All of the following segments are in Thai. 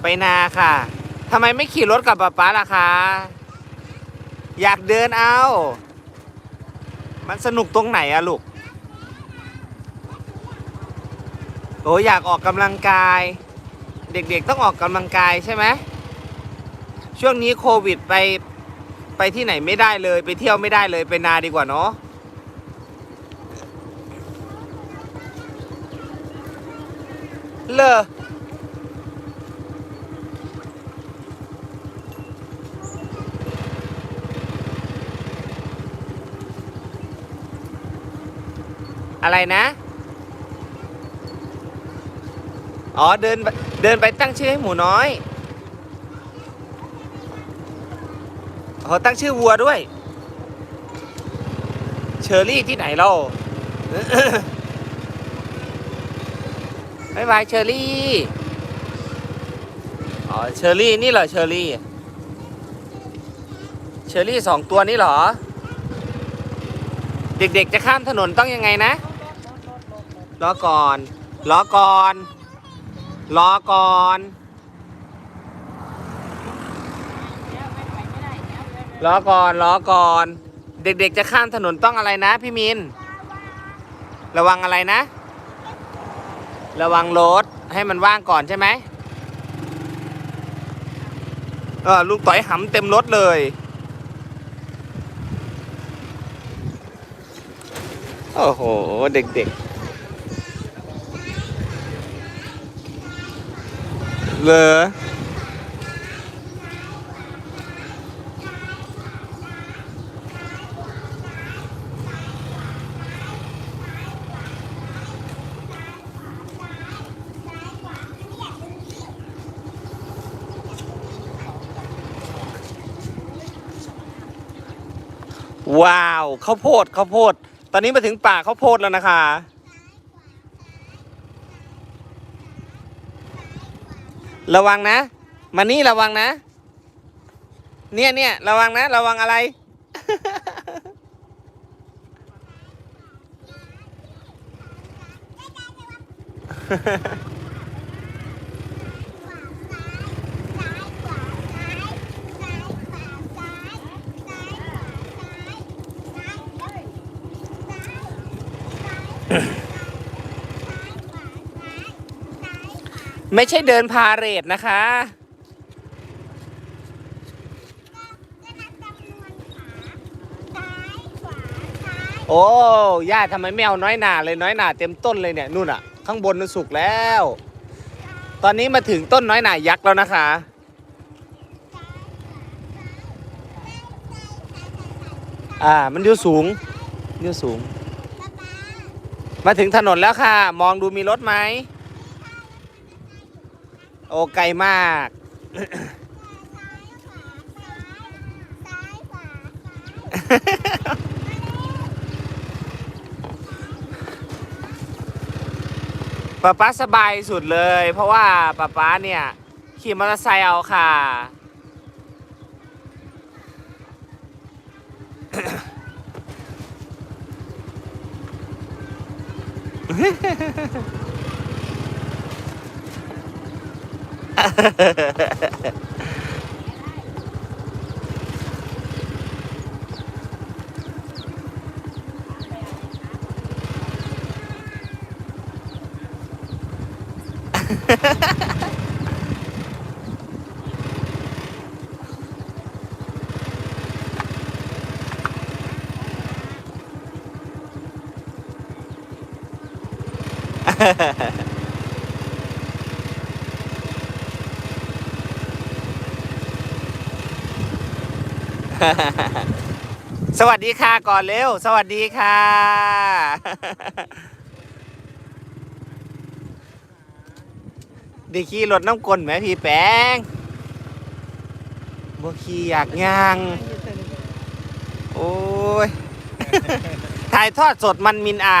ไปนาค่ะทำไมไม่ขี่รถกับป๊าป๊าล่ะคะ อยากเดินเอา มันสนุกตรงไหนอะลูก โอ้อยากออกกำลังกาย เด็กๆต้องออกกำลังกายใช่ไหม ช่วงนี้โควิดไปไปที่ไหนไม่ได้เลย ไปเที่ยวไม่ได้เลยไปนาดีกว่าเนาะเลอ อะไรนะ อ๋อเดินเดินไปตั้งชื่อให้หมูน้อยอ๋อตั้งชื่อวัวด้วย เชอรี่ที่ไหนเราบายบายเชอรี่ อ๋อเชอรี่นี่เหรอเชอรี่ เชอรี่สองตัวนี้เหรอ เด็กๆจะข้ามถนนต้องยังไงนะ รอก่อน รอก่อน รอก่อนรอก่อนรอก่อน เด็กๆจะข้ามถนนต้องอะไรนะพี่มิน ระวังอะไรนะ ระวังรถให้มันว่างก่อนใช่ไหมเออลุงต่อยหำเต็มรถเลย โอ้โห เด็กๆ เลอว้าวข้าวโพดข้าวโพด ตอนนี้มาถึงป่าข้าวโพดแล้วนะคะ ระวังนะ มานี่ระวังนะ เนี่ยเนี่ยระวังนะ ระวังอะไร ไม่ใช่เดินพาเหรดนะคะ โอ้ย่าทำไมไม่เอาน้อยหนาเลยน้อยหนาเต็มต้นเลยเนี่ยนู่นอะข้างบนมันสุกแล้ว ตอนนี้มาถึงต้นน้อยหนายักษ์แล้วนะคะ อ่ามันอยู่สูงอยู่สูง มาถึงถนนแล้วค่ะ มองดูมีรถไหมโอ้ไกลมาก ป๊าป๊าสบายสุดเลย เพราะว่าป๊าป๊าเนี่ย ขี่มอเตอร์ไซค์เอาค่ะ Ha ha ha. สวัสดีค่ะก่อนเร็ว สวัสดีค่ะ ดีขี่รถน้ำกลนไหมพี่แป้งบขี่อยากย่าง โอ้ย ถ่ายทอดสดมันมินอา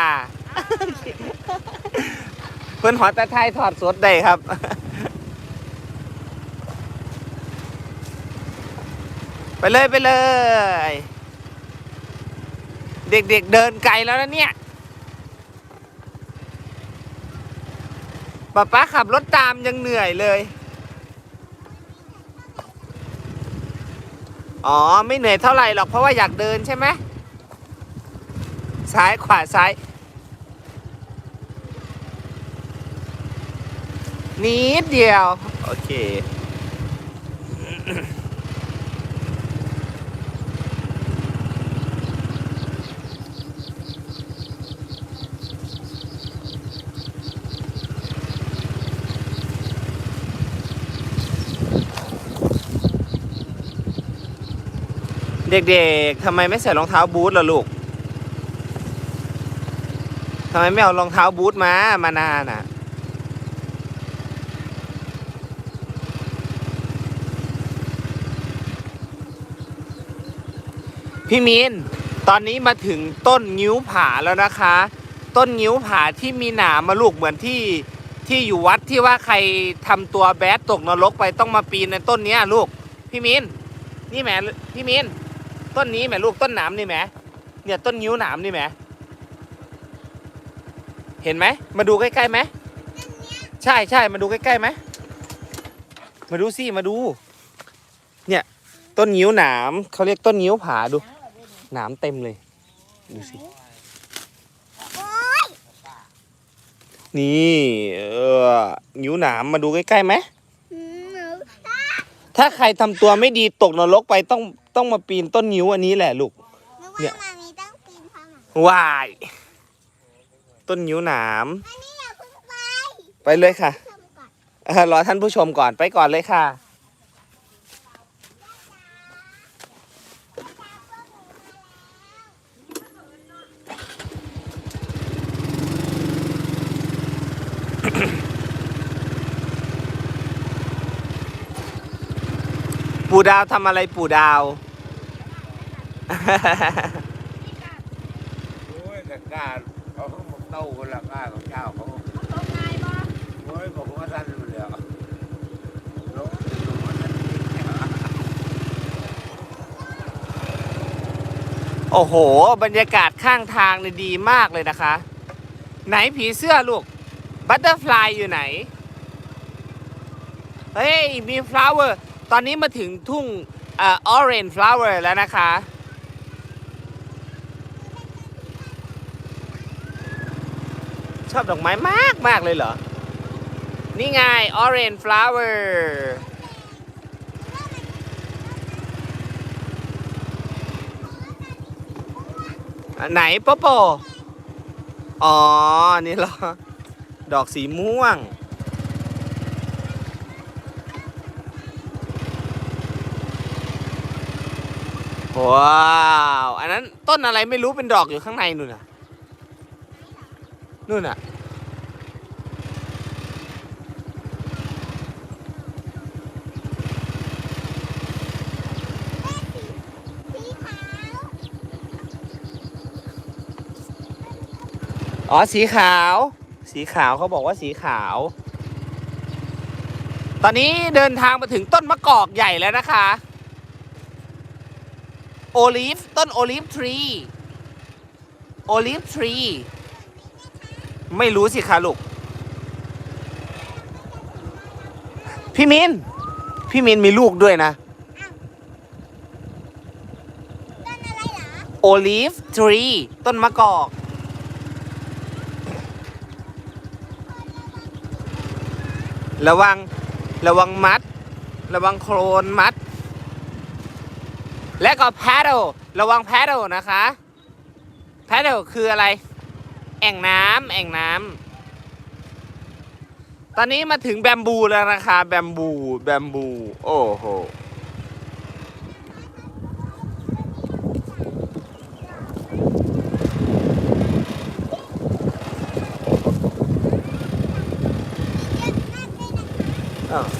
เพิ่อนหอแต่ถ่ายทอดสดได้ครับ ไปเลยไปเลย เด็กๆเเดินไกลแล้วนะเนี่ยป้าป้าขับรถตามยังเหนื่อยเลย อ๋อ ไม่เหนื่อยเท่าไหร่หรอกเพราะว่าอยากเดินใช่ไหมซ้ายขวาซ้ายนิดเดียว โอเค เด็กๆทำไมไม่ใส่รองเท้าบูทล่ะลูกทำไมไม่เอารองเท้าบูทมา มานานอะ พี่มินตอนนี้มาถึงต้นงิ้วผาแล้วนะคะ ต้นงิ้วผาที่มีหนามมาลูกเหมือนที่ที่อยู่วัดที่ว่าใครทำตัวแบดตกนรกไปต้องมาปีนในต้นเนี้ยลูก พี่มิน นี่แหมพี่มิน ต้นนี้แหมลูกต้นหนามนี่แหมเนี่ยต้นงิ้วหนามนี่แหมเห็นไหมมาดูใกล้ๆไหมใช่ใช่มาดูใกล้ๆไหมมาดูสิมาดู เนี่ยต้นงิ้วหนามเขาเรียกต้นงิ้วผาดู หนามเต็มเลยดูสินี่เอองิ้วหนามมาดูใกล้ๆไหมถ้าใครทำตัวไม่ดีตกนรกไปต้อง ต้องมาปีนต้นงิ้วอันนี้แหละลูก นึกว่ามามีต้องปีนผาหมา วาย ต้นงิ้วหนาม อันนี้อย่าเพิ่งไปไปเลยค่ะทำก่อนเออรอท่านผู้ชมก่อนไปก่อนเลยค่ะ ปู่ดาวทำอะไรปู่ดาว โอ้ยแต่กล้าเอาเขามาเต้าคนละกล้าของเจ้าเขาโอ้ยบอกว่าท่านมันเลยอะลงลงมาท่นนี่โอ้โห บรรยากาศข้างทางเนี่ยดีมากเลยนะคะ ไหนผีเสื้อลูก บัตเตอร์ฟลายอยู่ไหน เฮ้ย มีฟลาวเวอร์ ตอนนี้มาถึงทุ่งเอ่อออเรนฟลาวเวอร์แล้วนะคะ อบดอกไม้มากมากเลยเหรอ นี่ไง orange flower ไหนโปโป อ๋อ นี่เหรอ ดอกสีม่วง ว้าว อันนั้นต้นอะไรไม่รู้เป็นดอกอยู่ข้างในนู่นน่ะ นู่นน่ะอ๋อสีขาว สีขาวเขาบอกว่าสีขาว ตอนนี้เดินทางมาถึงต้นมะกอกใหญ่แล้วนะคะ โอลิฟต้นโอลิฟทรี โอลิฟทรี ไม่รู้สิคะลูก พี่มิน พี่มินมีลูกด้วยนะ ต้นอะไรเหรอโอลิฟทรีต้นมะกอก ระวัง ระวังมัด ระวังโครนมัด และก็แพด l ระวังแพด l นะคะแพด l คืออะไรแอ่งน้ำแอ่งน้ำตอนนี้มาถึงแบมบูแล้วนะคะแบมบูแบมบู โอ้โห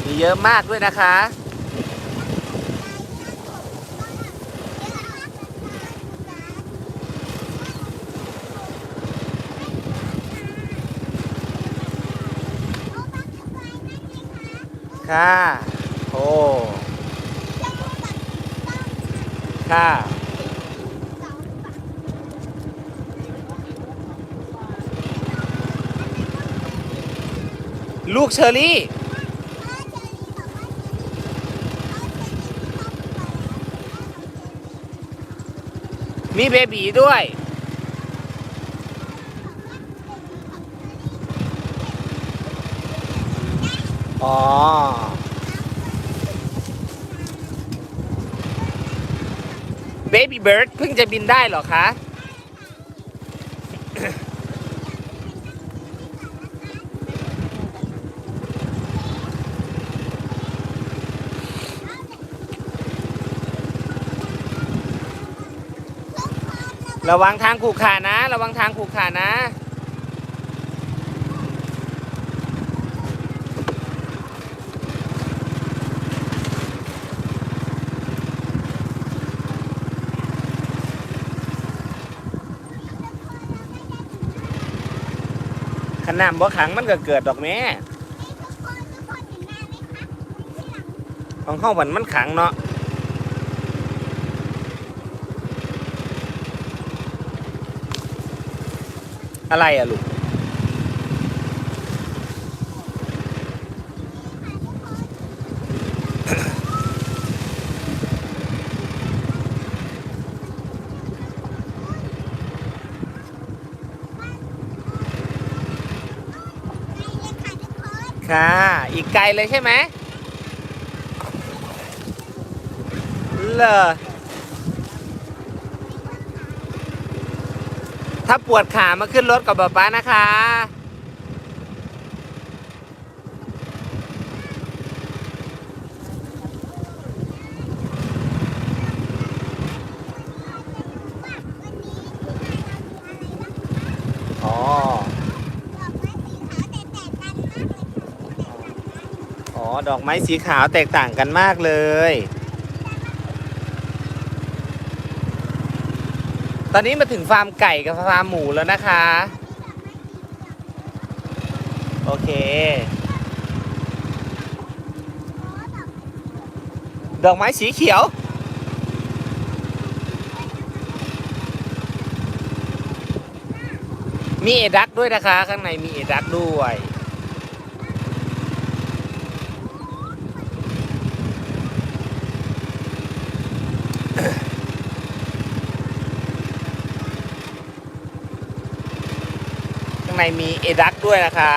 มีเยอะมากด้วยนะคะ ค่ะโอ้ค่ะลูกเชอรี่ มีเบบีด้วย อ๋อ เบบี้เบิร์ดเพิ่งจะบินได้เหรอคะ ระวังทางขู่ขานะ ระวังทางขู่ขานะ นาดบ่ขังมันก็เกิดดอกแม่มคะที่หลังของเข้าวันมันขังเนาะอะไรอะลูก ไกลเลย ค่ะ อีกไกลเลยใช่ไหมเลอถ้าปวดขามาขึ้นรถกับป๊าป๊านะคะ อ๋อ อ๋อดอกไม้สีขาวแตกต่างกันมากเลย ตอนนี้มาถึงฟาร์มไก่กับฟาร์มหมูแล้วนะคะ โอเค ดอกไม้สีเขียว มีเอดักด้วยนะคะ ข้างในมีเอดักด้วยางในมีเอดักด้วยนะคะ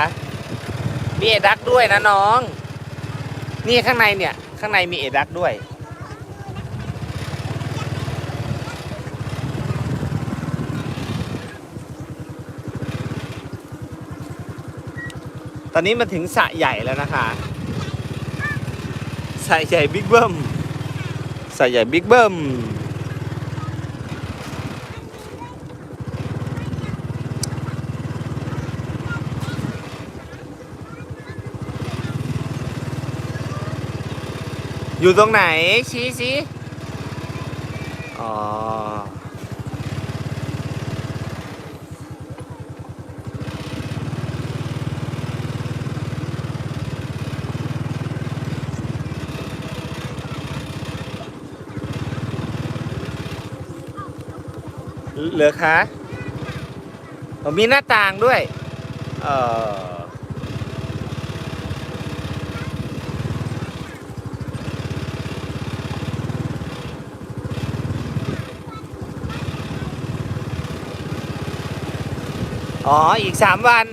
มีเอดักด้วยนะน้อง นี่ข้างในเนี่ย ข้างในมีเอดักด้วย ตอนนี้มาถึงสระใหญ่แล้วนะคะสระใหญ่บิ๊กเบิ้มสระใหญ่บิ๊กเบิ้ม อยู่ตรงไหน ชี้สิอ๋อ เหลือคะผมมีหน้าต่างด้วย เออ อ๋อ อีกสามวัน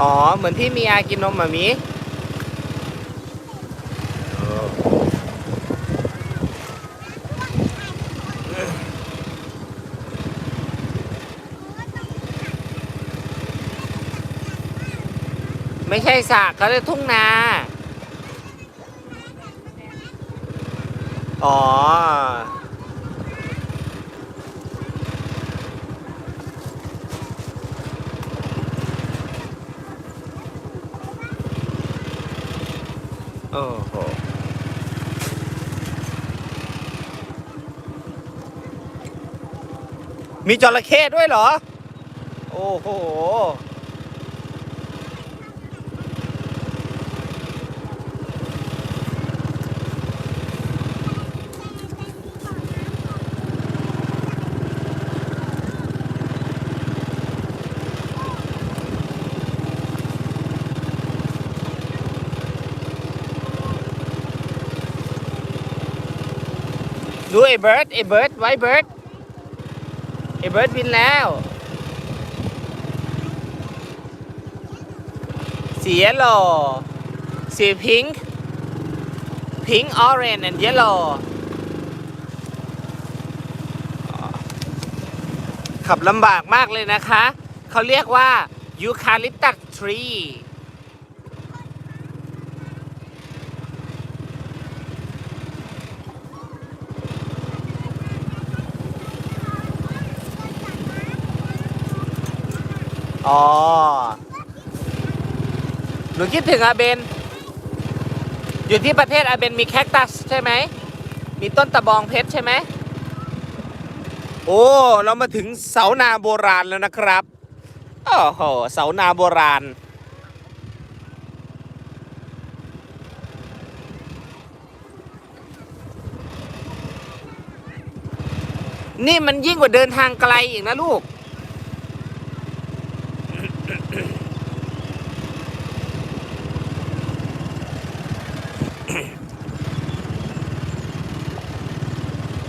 อ๋อ เหมือนที่มีอากินนมแบบ ไม่ใช่สระเขาเรียกทุ่งนา อ๋อ โอ้โหมีจระเข้ด้วยเหรอ โอ้โห ดูไอ้เบิร์ดไอ้เบิร์ดไว้เบิร์ดไอ้เบิร์ดบินแล้ว สีเยลโลสีพิงค์พิงค์ออเรนจ์ and yellow ขับลำบากมากเลยนะคะ เขาเรียกว่ายูคาลิปตัสทรี อ๋อ หนูคิดถึงอาเบน อยู่ที่ประเทศอาเบนมีแคคตัสใช่ไหม มีต้นตะบองเพชรใช่ไหม โอ้ เรามาถึงเสานาโบราณแล้วนะครับ โอ้โห เสานาโบราณ นี่มันยิ่งกว่าเดินทางไกลอีกนะลูก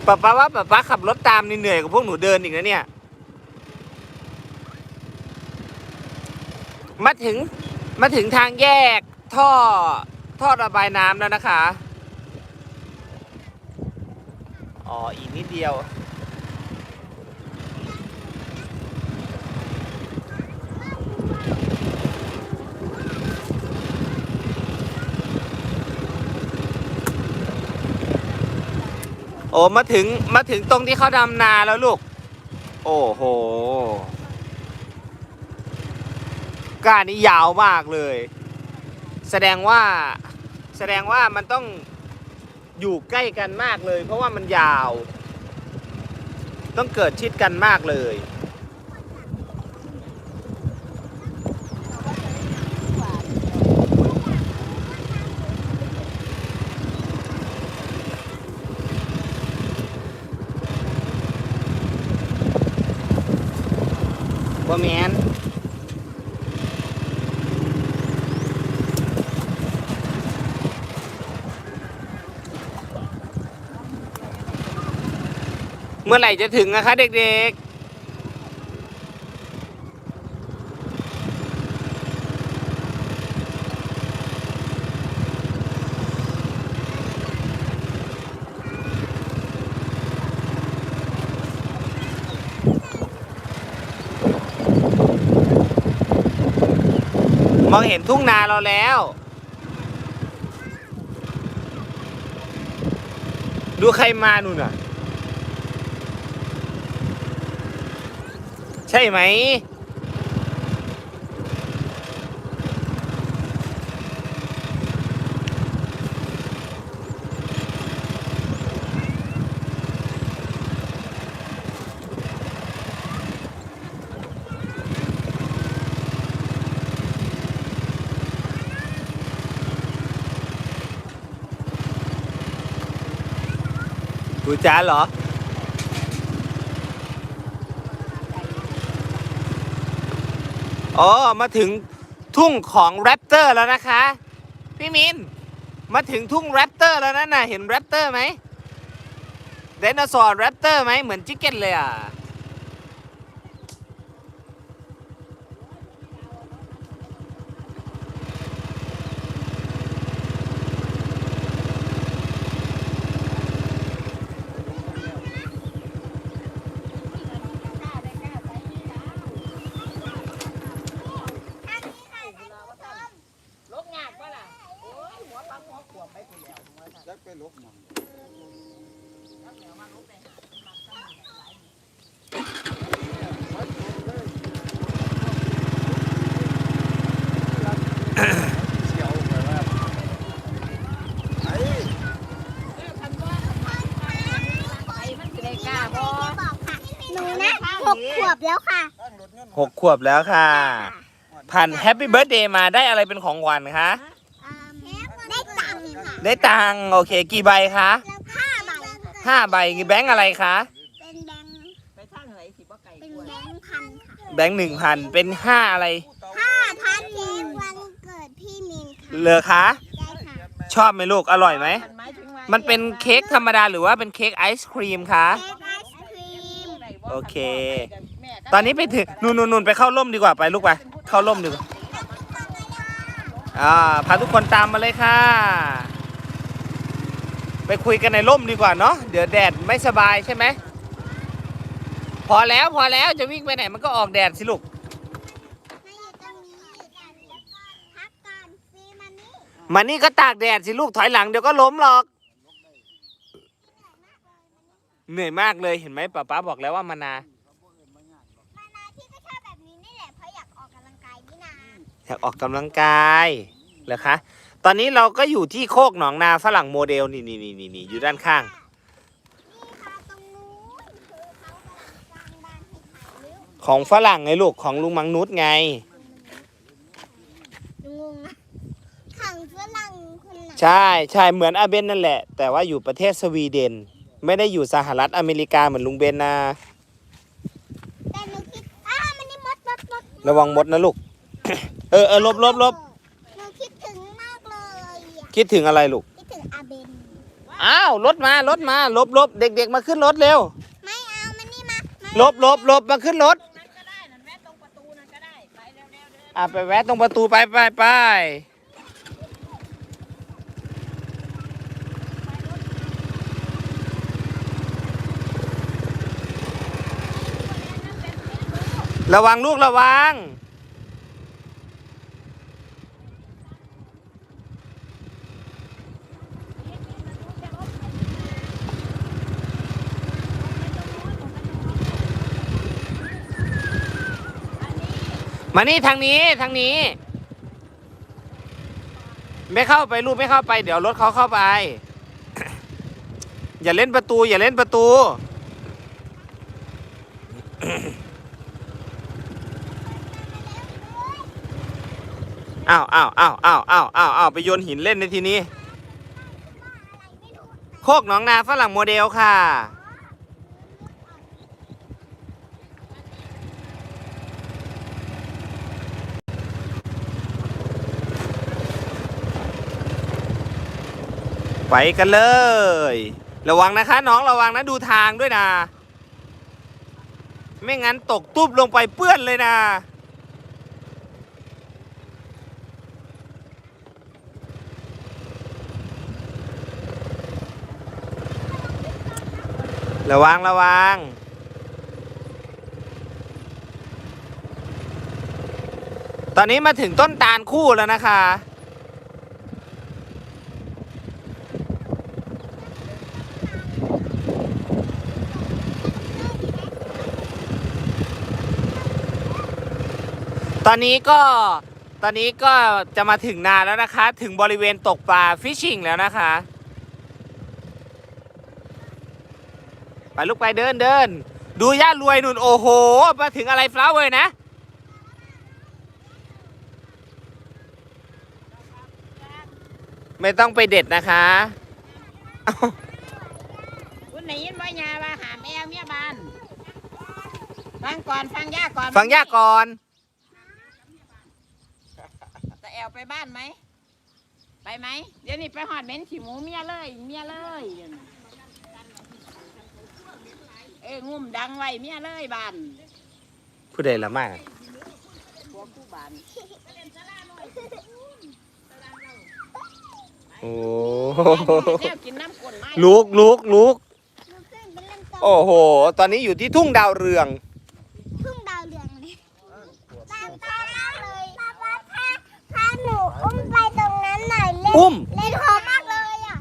ป้าป้าว่าป้าป้าขับรถตามนี่เหนื่อยกว่าพวกหนูเดินอีกนะเนี่ย มาถึงมาถึงทางแยกท่อท่อระบายน้ำแล้วนะคะ อ๋อ อีกนิดเดียว อ้มาถึงมาถึงตรงที่เขาดำนาแล้วลูก โอ้โหก้านนี้ยาวมากเลย แสดงว่าแสดงว่ามันต้องอยู่ใกล้กันมากเลย เพราะว่ามันยาว ต้องเกิดชิดกันมากเลย ว่าแมน เมื่อไหร่จะถึงนะคะเด็กๆมองเห็นทุ่งนาเราแล้ว ดูใครมานู่นน่ะ ช่ไหม กูจ้าเหรอ อ๋อ มาถึงทุ่งของแรปเตอร์แล้วนะคะ พี่มิน มาถึงทุ่งแรปเตอร์แล้วนั่นน่ะ เห็นแรปเตอร์ไหมไดโนเสาร์แรปเตอร์ไหมเหมือนจิกเก็ตเลยอะ หนูนะหกขวบแล้วค่ะ หกขวบแล้วค่ะ ผ่านแฮปปี้เบิร์ดเดย์มาได้อะไรเป็นของขวัญคะ ได้ตังค์ค่ะได้ตังค์โอเค กี่ใบคะห้าใบห้าใบแบงค์อะไรคะ เป็นแบงค์ ไปทางไหนสิบ่ไก่เป็นแบงค์พันค่ะ แบงค์หนึ่งพันเป็นห้าอะไร ห้าพัน เค้กวันเกิดพี่มินค่ะเลอคะได้ค่ะชอบไหมลูก อร่อยไหมมันหมายถึงว่ามันเป็นเค้กธรรมดาหรือว่าเป็นเค้กไอศครีมคะเค้กไอศครีมโอเค ตอนนี้ไปถึงนู่นนู่นนู่นไปเข้าร่มดีกว่าไปลูกไป เข้าร่มดีกว่าอ่าพาทุกคนตามมาเลยค่ะ ไปคุยกันในร่มดีกว่าเนาะ เดี๋ยวแดดไม่สบายใช่ไหม พอแล้วพอแล้วจะวิ่งไปไหนมันก็ออกแดดสิลูก ให้อยู่ตรงนี้แล้วก็พักก่อนซีมันนี่ มานี่ก็ตากแดดสิลูกถอยหลังเดี๋ยวก็ล้มหรอก เหนื่อยมากเลยเห็นไหมป้าป๊าบอกแล้วว่ามานามานาที่ก็ชอบแบบนี้นี่แหละเพราะอยากออกกำลังกายนี่นาอยากออกกำลังกายเหรอคะ ตอนนี้เราก็อยู่ที่โคกหนองนาฝรั่งโมเดลนี่นี่นี่นี่นี่อยู่ด้านข้างนี่ค่ะตรงนู้นคือเขากำลังสร้างบ้านให้ถ่ายรูปของฝรั่งไงลูกของลุงมังนุษไงงงนะขังฝรั่งคนไหน ใช่ใช่เหมือนอาเบนนั่นแหละ แต่ว่าอยู่ประเทศสวีเดน ไม่ได้อยู่สหรัฐอเมริกาเหมือนลุงเบนนะ แต่หนูคิดอ้ามันนี่มดมดมดระวังมดนะลูก เออเออลบลบลบหนูคิดถึงมากเลยอะคิดถึงอะไรลูก คิดถึงอาเบน อ้าวรถมารถมาลบลบเด็ก ๆ มาขึ้นรถเร็วไม่เอามันนี่มามาลบลบลบมาขึ้นรถ นั้นก็ได้นั่นแวะตรงประตูนั่นก็ได้ ไปเร็วๆเดิน อะไปแวะตรงประตูไปไปไป ระวังลูกระวัง มานี่ทางนี้ทางนี้ ไม่เข้าไปลูกไม่เข้าไป เดี๋ยวรถเขาเข้าไป อย่าเล่นประตู อย่าเล่นประตู อ้าวอ้าวอ้าวอ้าวอ้าวอ้าวอ้าวไปโยนหินเล่นในทีนี้ โคกหนองนาฝรั่งโมเดลค่ะ ไปกันเลย ระวังนะคะน้องระวังนะดูทางด้วยนะ ไม่งั้นตกตุ๊บลงไปเปื้อนเลยนะ ระวังระวังตอนนี้มาถึงต้นตาลคู่แล้วนะคะ ตอนนี้ก็ตอนนี้ก็จะมาถึงนาแล้วนะคะ ถึงบริเวณตกปลาฟิชชิงแล้วนะคะ ไปลูกไปเดินเดิน ดูย่ารวยนุ่นโอ้โห มาถึงอะไรฟลาวเวอร์นะ ไม่ต้องไปเด็ดนะคะเอ้าคุณไหนยินว่ายาว่าหามแอวเมียบ้านฟังก่อนฟังย่าก่อนฟังย่าก่อนจะแอวไปบ้านไหม ไปไหม เดี๋ยวนี้ไปหอดเม้นขี่หมูเมียเลยเมียเลย เอ้ยงุ่มดังไว้เมียเลยบ้านผู้ใดละมากพวกผู้บ้านโอ้แนวกินน้ำก้นไม้ลูกลูกลูกหนูขึ้นไปเล่นต่อโอ้โห ตอนนี้อยู่ที่ทุ่งดาวเรืองทุ่งดาวเรืองเลยตามตามมากเลยป้าป้าพาพาหนูอุ้มไปตรงนั้นหน่อยเล่นอุ้ม เล่นหอมมากเลยอะ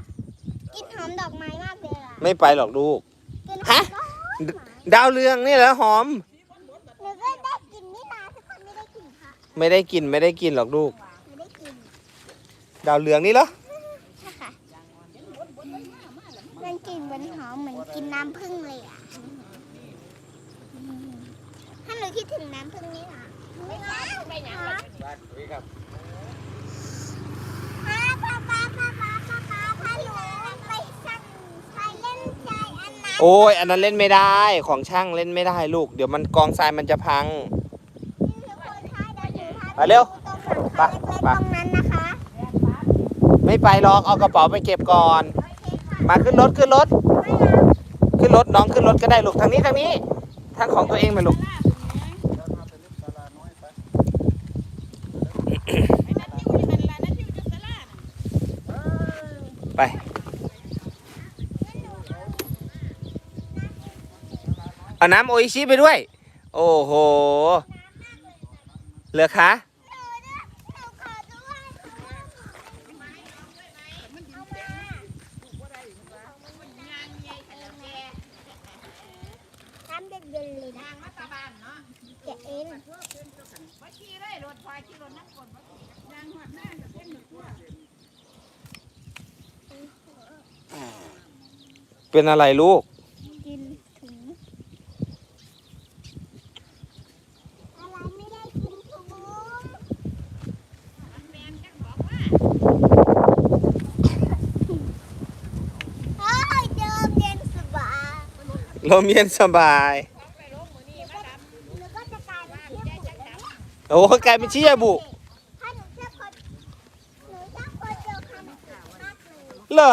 กลินหอมดอกไม้มากเลยอะ ไม่ไปหรอกลูกกลินหอฮะม ดอกไม้ดาวเรืองนี่เหรอหอม หนูก็ได้กลินนี่นาทุกคนไม่ได้กลินค่ะไม่ได้กินไม่ได้กินหรอกลูกไม่ได้กลินดาวเรืองนี่เหรอใช่ค่ะมันกลิ่นเหมือนหอมเหมือนกินน้ำผึ้งเลยอะถ้าหนูคิดถึงน้ำผึ้งนี่นะไม่เอาไปไหนบ้านคุยครับ ป้าป้าป้าป้าป้าป้าป้าพาหนูไปสั่งไปเล่นใจอันนั้น โอ้ยอันนั้นเล่นไม่ได้ของช่างเล่นไม่ได้ลูก เดี๋ยวมันกองทรายมันจะพัง ไปเร็วไปไป ตรงนั้นนะคะไม่ไปหรอกเอากระเป๋าไปเก็บก่อนโอเคค่ะมาขึ้นรถขึ้นรถ ขึ้นรถน้องขึ้นรถก็ได้ลูกทางนี้ทางนี้ทางของตัวเองไปลูกไป เอาน้ำโออิชิไปด้วย โอ้โห เหลือคะเป็นอะไรลูก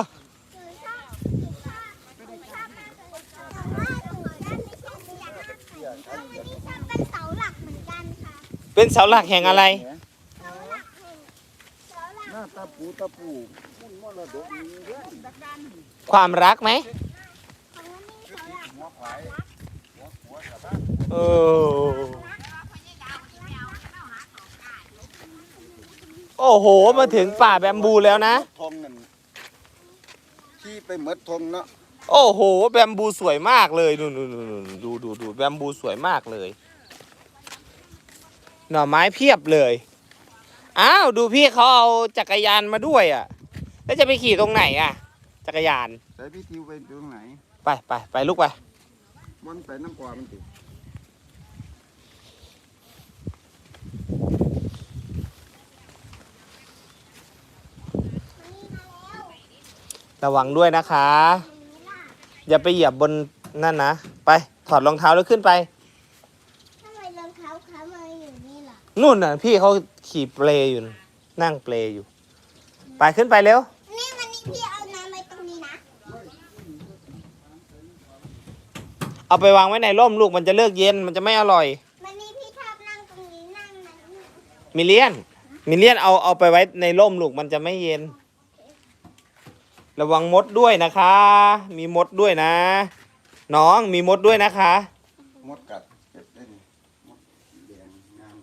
บไม่ใช่ไม่อยากให้ใครเอาวันนี้ชอบเป็นเสาหลักเหมือนกันค่ะเป็นเสาหลักแห่งอะไรเสาหลักแห่งเสาหลักหน้าตาปูตาปูมุ่นมรดกมีเรื่องความรักไหม ของวันนี้เสาหลัก หัวควายหัวหัวสะ บ้าเออโอ้โห มาถึงป่าแบมบูแล้วนะทงนั่นขี่ไปเหมือดทงเนาะโอ้โห แบมบูสวยมากเลยดูดูดูดูดูดูแบมบูสวยมากเลย หน่อไม้เพียบเลย อ้าว ดูพี่เขาเอาจักรยานมาด้วยอะ แล้วจะไปขี่ตรงไหนอะ จักรยาน แต่พี่ทิวไปตรงไหน ไปไปไปลูกไป มันไปน้ำกว่ามันติวันนี้มาแล้ว ระวังด้วยนะคะวันนี้ล่ะอย่าไปเหยียบบนนั่นนะ ไปถอดรองเท้าแล้วขึ้นไปทำไมรองเท้าเขามาอยู่นี่ล่ะนู่นน่ะ พี่เขาขี่เปลอยู่น่ะนั่งเปลอยู่ ไปขึ้นไปเร็ว นี่วันนี้พี่เอาน้ำไว้ตรงนี้นะเอาไปวางไว้ในร่มลูกมันจะเลิกเย็นมันจะไม่อร่อย วันนี้พี่ชอบนั่งตรงนี้นั่งนั้นมิเลียน มิเลียนเอาเอาไปไว้ในร่มลูกมันจะไม่เย็น ระวังมดด้วยนะคะ มีมดด้วยนะ น้องมีมดด้วยนะคะ มดกัดเก็บได้นี่มดแดงงาม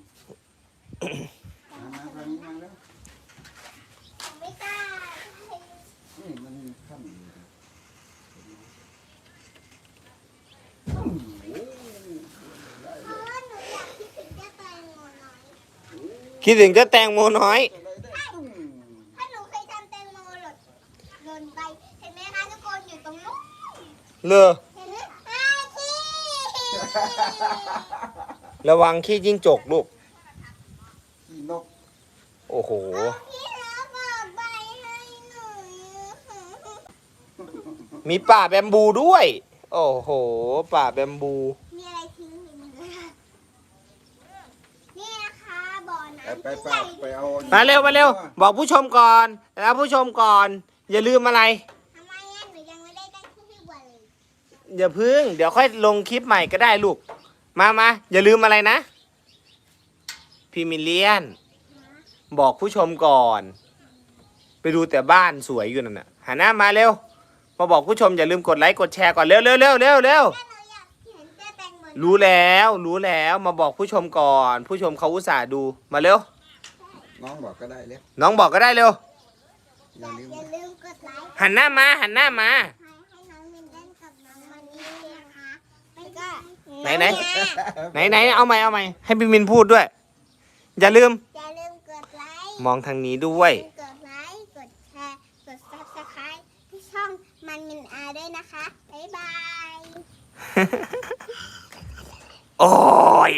มามาทางนี้มาแล้วไม่กล้านี่มันขั้นอยู่เพราะว่าหนูอยากคิดถึงเจ้าแตงโมน้อย คิดถึงเจ้าแตงโมน้อย ถ้าหนูเคยทำแตงโมหล่นหล่นไป เห็นไหมคะทุกคนอยู่ตรงนู้น เลอเห็นไหมอ้าวพี่ระวังขี้จิ้งจกลูก ขี้นก โอ้โหพี่แล้วบอกใบให้หนูมีป่าแบมบูด้วย โอ้โห ป่าแบมบู มีอะไรทิ้งอยู่ในนี้นี่นะคะบ่อไปน้ำไปที่ไปใหญ่ ไปเอา มาเร็วมาเร็ว บอกผู้ชมก่อนแล้วผู้ชมก่อน อย่าลืมอะไร อย่าพึ่ง เดี๋ยวค่อยลงคลิปใหม่ก็ได้ลูก มามาอย่าลืมอะไรนะพี่มิลเลียน บอกผู้ชมก่อน ไปดูแต่บ้านสวยอยู่นั่นน่ะหันหน้ามาเร็ว มาบอกผู้ชมอย่าลืมกดไลค์กดแชร์ก่อนเร็วเร็วเร็วเร็วเร็วถ้าหนูอยากเห็นเจ้าแตงโมรู้แล้วรู้แล้วมาบอกผู้ชมก่อน ผู้ชมเขาอุตส่าห์ดูมาเร็ว น้องบอกก็ได้แล้วน้องบอกก็ได้เร็วอย่าลืม อย่าลืมกดไลค์ หันหน้ามาหันหน้ามา ให้น้องมินเล่นกับน้องมันนี่นะคะแล้วก็ ไหนไหนไหนไหนเอาใหม่เอาใหม่ให้พี่มินพูดด้วย อย่าลืม อย่าลืมกดไลค์มองทางนี้ด้วย กดไลค์กดแชร์กด subscribe ที่ช่องมันมินอาด้วยนะคะบ๊ายบาย โอ้ย